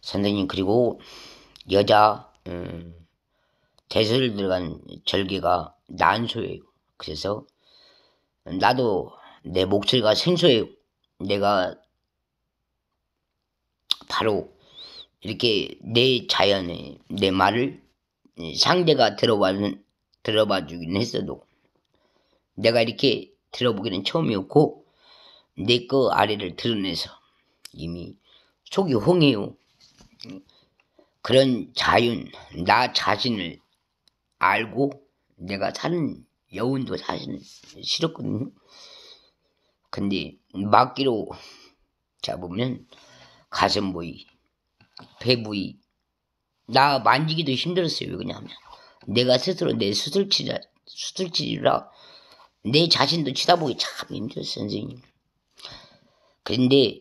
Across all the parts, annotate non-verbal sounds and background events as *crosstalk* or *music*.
선생님 그리고 여자 음, 대설 들어간 절개가 난소예요. 그래서 나도 내 목소리가 생소해요. 내가 바로 이렇게 내 자연에 내 말을 상대가 들어봐 들어봐 주긴 했어도 내가 이렇게 들어보기는 처음이었고 내 거 아래를 드러내서 이미 속이 홍해요. 그런 자윤 나 자신을 알고 내가 사는 여운도 사실 싫었거든요. 근데 막기로 잡으면 가슴 부위, 배 부위 나 만지기도 힘들었어요. 왜 그러냐면 내가 스스로 내 수술치라 수술치라 내 자신도 치다보기 참 힘들었어 선생님. 근데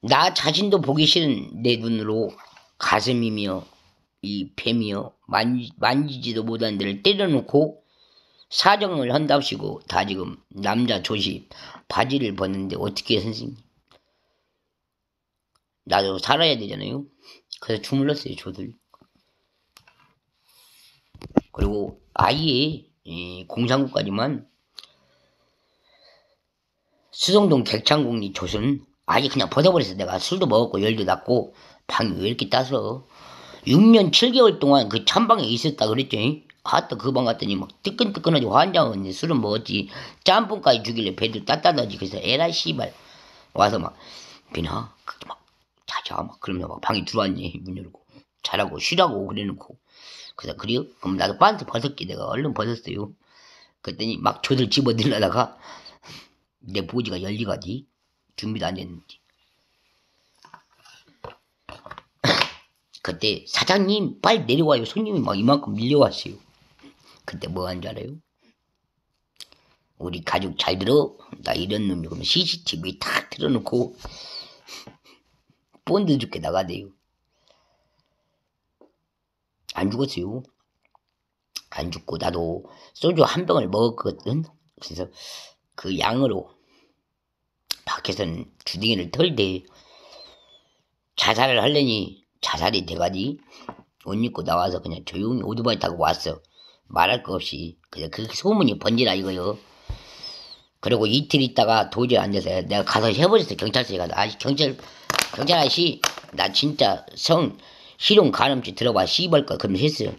나 자신도 보기 싫은 내 눈으로 가슴이며 이 뱀이요 만지, 만지지도 못한 데를 때려놓고 사정을 한답시고 다 지금 남자 조시 바지를 벗는데 어떻게 해 선생님? 나도 살아야 되잖아요. 그래서 주물렀어요 조들. 그리고 아예 공산국까지만 수성동 객창국리 조선 아예 그냥 벗어버렸어 내가 술도 먹었고 열도 났고 방이 왜 이렇게 따서 6년 7개월 동안 그 찬방에 있었다 그랬죠. 하다 그방 갔더니 막 뜨끈뜨끈하지 환장했는데 술은 먹었지. 짬뽕까지 주길래 배도 따뜻하지. 그래서 에라 씨발 와서 막 비나 막 자자 막 그러면 막 방에 들어왔니 문 열고 자라고 쉬라고 그래놓고 그래서 그래요? 그럼 나도 반스 벗었게 내가 얼른 벗었어요. 그랬더니 막 저들 집어들려다가 *laughs* 내 보지가 열리가지 준비도 안 됐는지 그때 사장님 빨리 내려와요. 손님이 막 이만큼 밀려왔어요. 그때 뭐 한 줄 알아요? 우리 가족 잘 들어? 나 이런 놈이 그러면 CCTV 탁 틀어놓고 본드 죽게 나가대요. 안 죽었어요. 안 죽고 나도 소주 한 병을 먹었거든. 그래서 그 양으로 밖에서는 주둥이를 털대 자살을 하려니 자살이 돼가지 옷 입고 나와서 그냥 조용히 오토바이 타고 왔어. 말할 거 없이 그냥 그 소문이 번지라 이거요. 그리고 이틀 있다가 도저히 안 돼서 내가 가서 해버렸어 경찰서에 가서 아씨 경찰 경찰 아저씨 나 진짜 성 실용 간음죄 들어봐 씨발 거 그럼 했어요.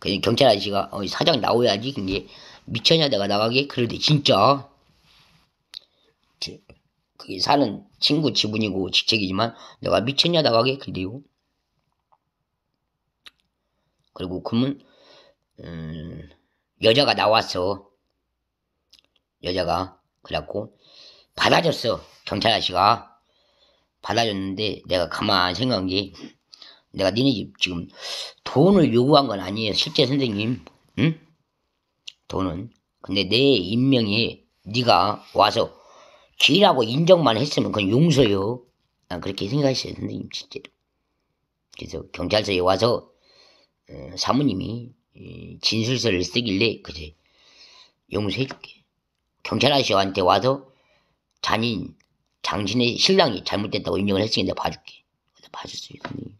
그냥 경찰 아저씨가 어, 사장 나오야지 근데 미쳤냐 내가 나가게 그러대 진짜 그게 사는 친구 지분이고 직책이지만 내가 미쳤냐 나가게 그래요. 그리고 그러면 음, 여자가 나왔어. 여자가 그래갖고 받아줬어 경찰 아저씨가 받아줬는데 내가 가만 생각한 게 내가 니네 집 지금 돈을 요구한 건 아니에요 실제 선생님 응? 돈은 근데 내 인명에 네가 와서 죄라고 인정만 했으면 그건 용서요. 난 그렇게 생각했어요 선생님 진짜로. 그래서 경찰서에 와서 어, 사모님이 진술서를 쓰길래 그래. 용서해줄게. 경찰 아저씨한테 와서 자닌 당신의 신랑이 잘못됐다고 인정을 했으니 내가 봐줄게. 내가 봐줬어요 선생님.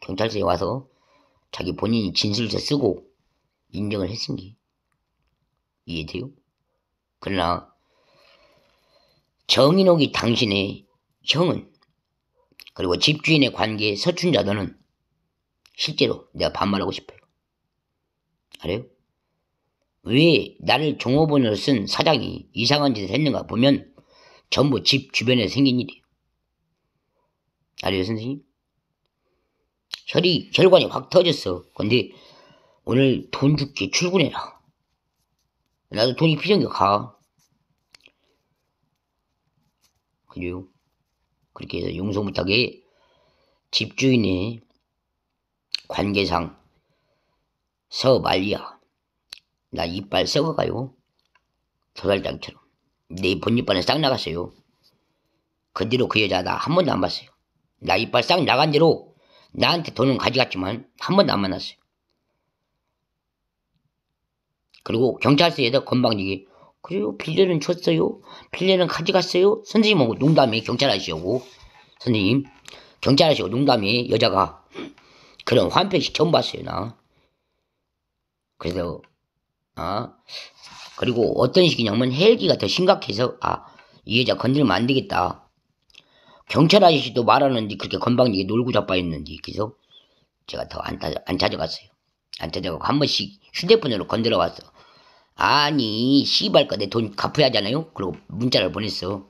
경찰서에 와서 자기 본인이 진술서 쓰고 인정을 했으니 이해돼요? 그러나 정인옥이 당신의 형은 그리고 집주인의 관계 서춘자 너는 실제로 내가 반말하고 싶어요. 알아요? 왜 나를 종업원으로 쓴 사장이 이상한 짓을 했는가 보면 전부 집 주변에 생긴 일이에요. 알아요, 선생님? 혈이, 혈관이 확 터졌어. 근데 오늘 돈 줄게 출근해라. 나도 돈이 필요한 게 가. 그래요. 그렇게 해서 용서 못하게 집주인의 관계상 서 말리야. 나 이빨 썩어가요. 도살장처럼. 내 본이빨은 싹 나갔어요. 그 뒤로 그 여자 나 한 번도 안 봤어요. 나 이빨 싹 나간 대로 나한테 돈은 가져갔지만 한 번도 안 만났어요. 그리고 경찰서에다 건방지게 그래요? 빌려는 줬어요? 빌려는 가져갔어요? 선생님하고 농담에 경찰 아저씨하고. 선생님 경찰 아저씨가 농담이 여자가 그런 환패식 처음 봤어요 나. 그래서 아 그리고 어떤 식이냐면 헬기가 더 심각해서 아 이 여자 건들면 안 되겠다. 경찰 아저씨도 말하는데 그렇게 건방지게 놀고 자빠졌는지 그래서 제가 더 안 안 찾아갔어요. 안 찾아가고 한 번씩 휴대폰으로 건드려 왔어 아니 씨발 거내 돈 갚아야 하잖아요? 그리고 문자를 보냈어.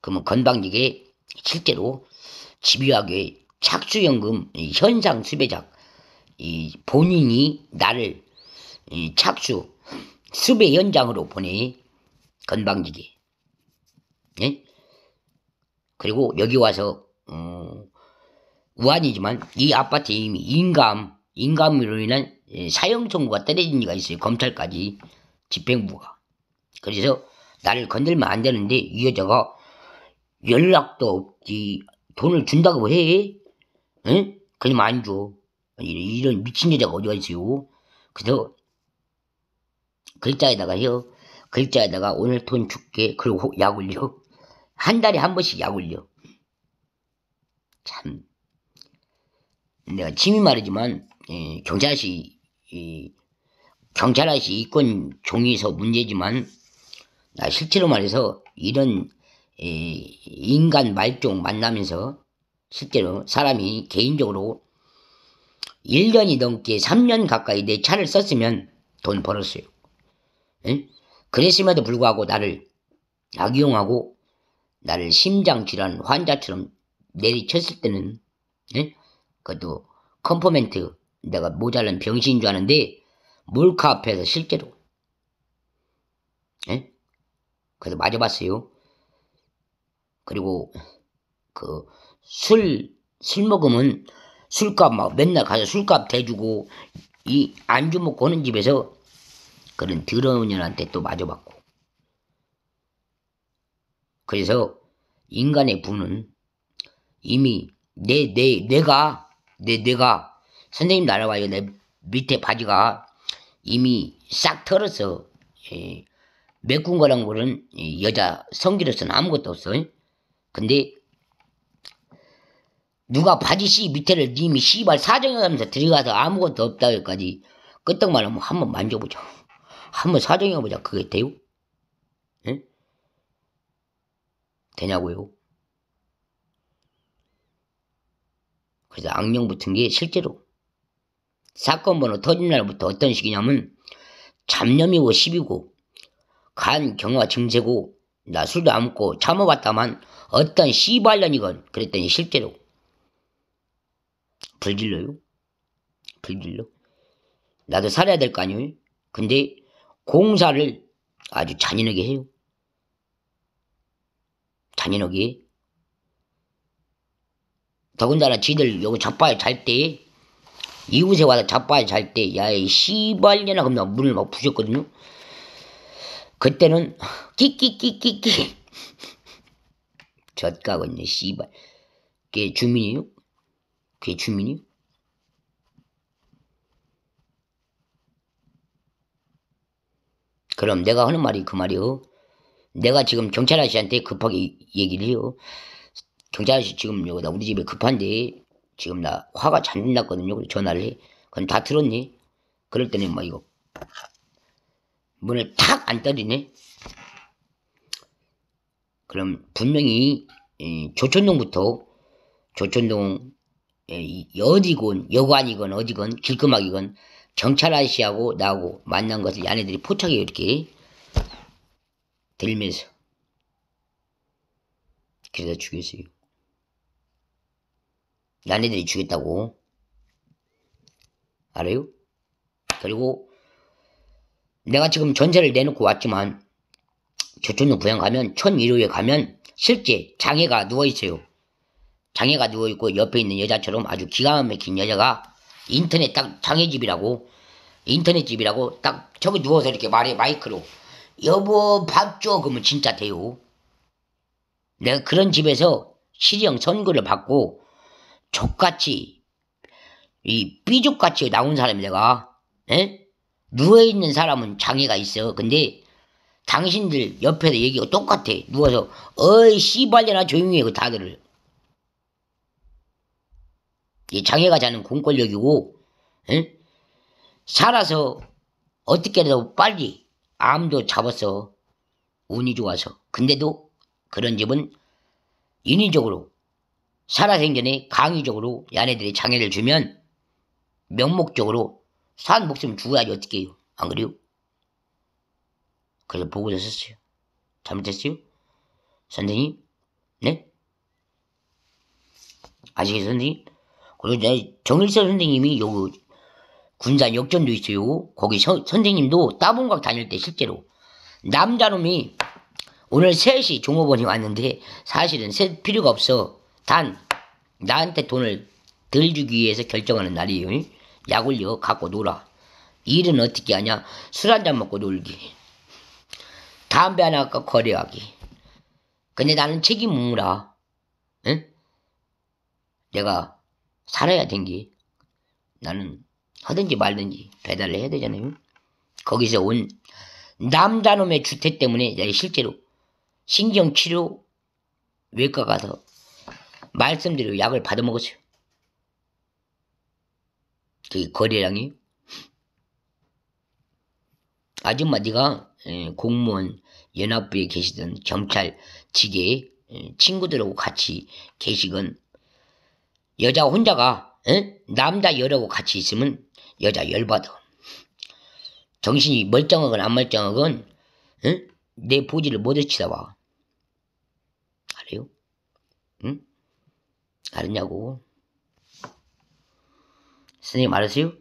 그러면 건방지게 실제로 집요하게 착수연금 현상 수배작 이 본인이 나를 이 착수 수배 현장으로 보내. 건방지게. 예? 그리고 여기 와서 어, 우한이지만 이 아파트에 이미 인감 인감으로 인한 예, 사형 청구가 떨어진 지가 있어요 검찰까지 집행부가 그래서 나를 건들면 안 되는데 이 여자가 연락도 없지 돈을 준다고 해 응? 그냥 안 줘. 이런, 미친 여자가 어디 가 있어요? 그래서 글자에다가 해요. 글자에다가 오늘 돈 줄게. 그리고 *laughs* 약 올려. 한 달에 한 번씩 약 올려. 참. 내가 침이 말이지만 예, 이, 경찰아시 이권 종이에서 문제지만 나 실제로 말해서 이런 예, 인간 말종 만나면서 실제로 사람이 개인적으로 1년이 넘게 3년 가까이 내 차를 썼으면 돈 벌었어요. 응? 그랬음에도 불구하고 나를 악용하고 나를 심장질환 환자처럼 내리쳤을 때는 응? 그것도 컴포멘트 내가 모자란 병신인 줄 아는데 몰카 앞에서 실제로 응? 그래서 맞아봤어요. 그리고 그 술, 술 먹으면 술값 막 맨날 가서 술값 대주고 이 안주 먹고 하는 집에서 그런 더러운 년한테 또 맞아봤고 그래서 인간의 부는 이미 내, 내, 내가, 내, 내가, 선생님 날아와요. 내 밑에 바지가 이미 싹 털어서, 예, 메꾼 거란 거는 여자 성기로서는 아무것도 없어. 근데 누가 바지 씨 밑에를 님이 씨발 사정해가면서 들어가서 아무것도 없다 여기까지 끄떡만 하면 한번 만져보자. 한번 사정해보자. 그게 돼요? 응? 되냐고요? 그래서 악령 붙은 게 실제로 사건 번호 터진 날부터 어떤 식이냐면 잡념이고 시비고 간 경화 증세고 나 술도 안 먹고 참아봤다만 어떤 씨발년이건 그랬더니 실제로 불질러요? 불질러? 나도 살아야 될 거 아니에요? 근데 공사를 아주 잔인하게 해요. 잔인하게. 더군다나 지들 여기 자빠에 잘 때, 이웃에 와서 자빠에 잘 때, 야, 이 씨발년아, 그럼 나 문을 막 부셨거든요. 그때는, 끼끼끼끼끼. *laughs* 젖가고 있네, 씨발. 그게 주민이요? 그게 주민이요? 그럼 내가 하는 말이 그 말이요. 내가 지금 경찰 아저씨한테 급하게 얘기를 해요. 경찰 아저씨 지금 여기다 우리 집에 급한데 지금 나 화가 잔뜩 났거든요. 그래서 전화를 해. 그럼 다 들었니? 그럴 때는 뭐 이거 문을 탁 안 때리네. 그럼 분명히 조천동부터 조천동 어디건 여관이건 어디건 길거막이건 경찰 아저씨하고 나하고 만난 것을 야네들이 포착해 이렇게 들면서 그래서 죽였어요. 야네들이 죽였다고 알아요? 그리고 내가 지금 전세를 내놓고 왔지만 조천동 부양 가면 천위로에 가면 실제 장애가 누워있어요. 장애가 누워있고 옆에 있는 여자처럼 아주 기가 막힌 여자가 인터넷 딱 장애집이라고 인터넷집이라고 딱 저기 누워서 이렇게 말해 마이크로 여보 밥 줘 그러면 진짜 돼요. 내가 그런 집에서 시령 선거를 받고 족같이 이 삐죽같이 나온 사람이 내가 에? 누워있는 사람은 장애가 있어. 근데 당신들 옆에서 얘기가 똑같아. 누워서 어이 씨발려나 조용히 해그 다들 이 장애가 자는 공권력이고 응? 살아서 어떻게라도 빨리 암도 잡았어 운이 좋아서 근데도 그런 집은 인위적으로 살아생전에 강의적으로 야네들이 장애를 주면 명목적으로 산 목숨 죽어야지 어떻게 해요 안 그래요? 그래서 보고서 썼어요 잘못했어요? 선생님? 네? 아시겠어요 선생님? 그리고 내 정일서 선생님이 요 군산 역전도 있어요. 거기 서- 선생님도 따봉각 다닐 때 실제로 남자놈이 오늘 3시 종업원이 왔는데 사실은 셀 필요가 없어. 단 나한테 돈을 덜 주기 위해서 결정하는 날이에요. 약 올려 갖고 놀아. 일은 어떻게 하냐? 술 한잔 먹고 놀기. 담배 하나 갖고 거래하기. 근데 나는 책임 묻으라. 응? 내가 살아야 된게 나는 하든지 말든지 배달을 해야 되잖아요. 거기서 온 남자놈의 주택 때문에 내가 실제로 신경치료 외과 가서 말씀대로 약을 받아 먹었어요. 그게 거래량이 아줌마 네가 에, 공무원 연합부에 계시던 경찰 직에 에, 친구들하고 같이 계시건 여자 혼자가 에? 남자 열하고 같이 있으면 여자 열받아. 정신이 멀쩡하건 안 멀쩡하건 에? 내 보지를 못 치다 봐. 알아요? 응? 알았냐고? 선생님 알았어요?